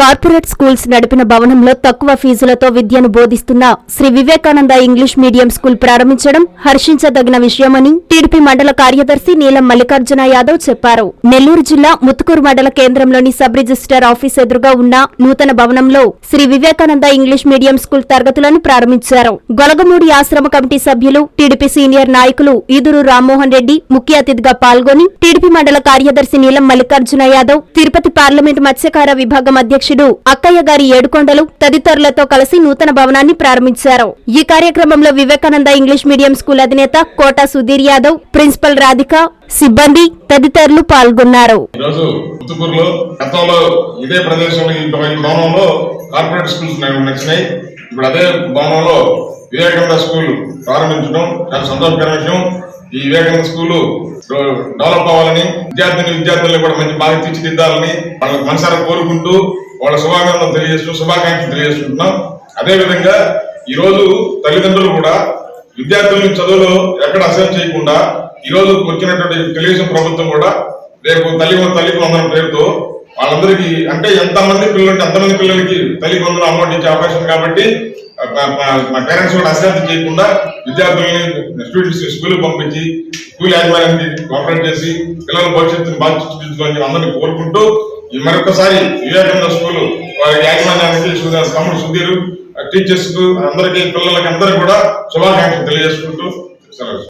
Corporate schools నడిపిన భవనంలో తక్కువ ఫీజులతో విద్యను బోధిస్తున్న Shri Vivekananda English medium school ప్రారంభించడం హర్షించదగిన విషయమని టీడీపీ మండల కార్యదర్శి నీలం మల్లికార్జున యాదవ్ చెప్పారు. నెల్లూరు జిల్లా ముత్తుకూరు మండల కేంద్రంలోని సబ్ రిజిస్టర్ ఆఫీస్ ఎదురుగా ఉన్న నూతన భవనంలో Shri Vivekananda English medium school తరగతులను ప్రారంభించారు. గొలగమూడి ఆశ్రమ కమిటీ సభ్యులు టీడీపీ సీనియర్ నాయకులు ఈదురు రామ్మోహన్ రెడ్డి ముఖ్య అతిథిగా పాల్గొని టీడీపీ మండల కార్యదర్శి నీలం మల్లికార్జున యాదవ్ తిరుపతి పార్లమెంటు మత్స్యకార విభాగం అధ్యక్షుడు అక్కయ్య గారి ఏడుకొండలు తదితరులతో కలిసి నూతన భవనాన్ని ప్రారంభించారు. ఈ కార్యక్రమంలో వివేకానంద ఇంగ్లీష్ మీడియం స్కూల్ అధినేత కోట సుధీర్ యాదవ్ ప్రిన్సిపల్ రాధిక సిబ్బంది తదితరులు పాల్గొన్నారు. ఇదే భవనంలో కార్పొరేట్ స్కూల్స్ నాకు ఇప్పుడు అదే భవనంలో వివేకానంద స్కూల్ ప్రారంభించడం చాలా సంతోషకర విషయం. ఈ వివేకానంద స్కూల్ డెవలప్ అవ్వాలని విద్యార్థిని విద్యార్థులను కూడా మంచి బాగా తీర్చిదిద్దాలని వాళ్ళకి మనసారా కోరుకుంటూ వాళ్ళ శుభాకాంక్షలు తెలియజేస్తూ శుభాకాంక్షలు తెలియజేసుకుంటున్నాం. అదేవిధంగా ఈరోజు తల్లిదండ్రులు కూడా విద్యార్థులను చదువులో ఎక్కడ అసహ్యం చేయకుండా ఈరోజు వచ్చినటువంటి తెలుగుదేశం ప్రభుత్వం కూడా రేపు తల్లి తల్లి వందన పేరుతో వాళ్ళందరికీ అంటే ఎంతమంది పిల్లలు ఎంతమంది అంతమంది పిల్లలకి తల్లి వందన అమౌంట్ ఇచ్చే అవకాశం కాబట్టి మా- పేరెంట్స్ కూడా అశ్రద్ధ చేయకుండా విద్యార్థుల్ని స్టూడెంట్స్ స్కూల్ పంపించి స్కూల్ యాజమాన్యానికి కాన్ఫరెన్స్ చేసి పిల్లల భవిష్యత్తుని బాగా అందరినీ కోరుకుంటూ మరొకసారి వివేకానంద స్కూల్ వారి యాజమాన్యానికి తమ్ముడు సుధీర్ టీచర్స్ అందరికీ పిల్లలకి అందరికీ కూడా శుభాకాంక్షలు తెలియజేసుకుంటూ సెలవు.